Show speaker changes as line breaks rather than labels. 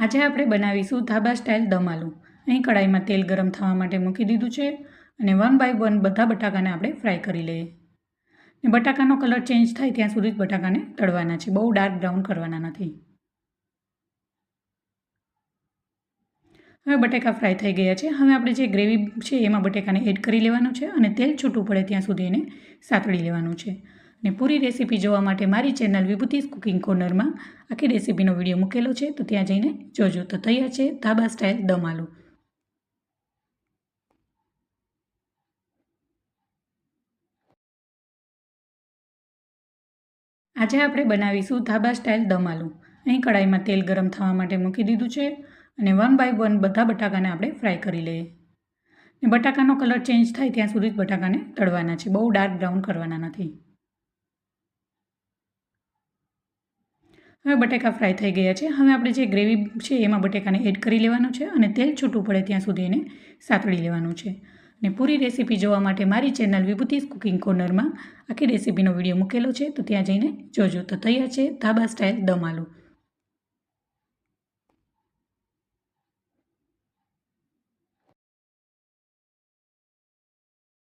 આજે આપણે બનાવીશું ધાબા સ્ટાઇલ દમ આલુ. અહીં કડાઈમાં તેલ ગરમ થવા માટે મૂકી દીધું છે અને વન બાય વન બધા બટાકાને આપણે ફ્રાય કરી લઈએ. ને બટાકાનો કલર ચેન્જ થાય ત્યાં સુધી જ બટાકાને તળવાના છે. બહુ ડાર્ક બ્રાઉન કરવાના નથી. હવે બટાકા ફ્રાય થઈ ગયા છે. હવે આપણે જે ગ્રેવી છે એમાં બટાકાને એડ કરી લેવાનું છે અને તેલ છૂટું પડે ત્યાં સુધી એને સાતળી લેવાનું છે. અને પૂરી રેસીપી જોવા માટે મારી ચેનલ વિભૂતિસ કુકિંગ કોર્નરમાં આખી રેસીપીનો વીડિયો મૂકેલો છે, તો ત્યાં જઈને જોજો. તો તૈયાર છે, ધાબા સ્ટાઇલ દમ આલુ આજે આપણે બનાવીશું ધાબા સ્ટાઇલ દમ આલુ અહીં કડાઈમાં તેલ ગરમ થવા માટે મૂકી દીધું છે અને વન બાય વન બધા બટાકાને આપણે ફ્રાય કરી લઈએ. ને બટાકાનો કલર ચેન્જ થાય ત્યાં સુધી જ બટાકાને તળવાના છે. બહુ ડાર્ક બ્રાઉન કરવાના નથી. હવે બટેકા ફ્રાય થઈ ગયા છે. હવે આપણે જે ગ્રેવી છે એમાં બટેકાને એડ કરી લેવાનું છે અને તેલ છૂટું પડે ત્યાં સુધી એને સાતળી લેવાનું છે. અને પૂરી રેસીપી જોવા માટે મારી ચેનલ વિભૂતિસ કુકિંગ કોર્નરમાં આખી રેસીપીનો વીડિયો મૂકેલો છે, તો ત્યાં જઈને જોજો. તો તૈયાર છે ધાબા સ્ટાઇલ દમ આલુ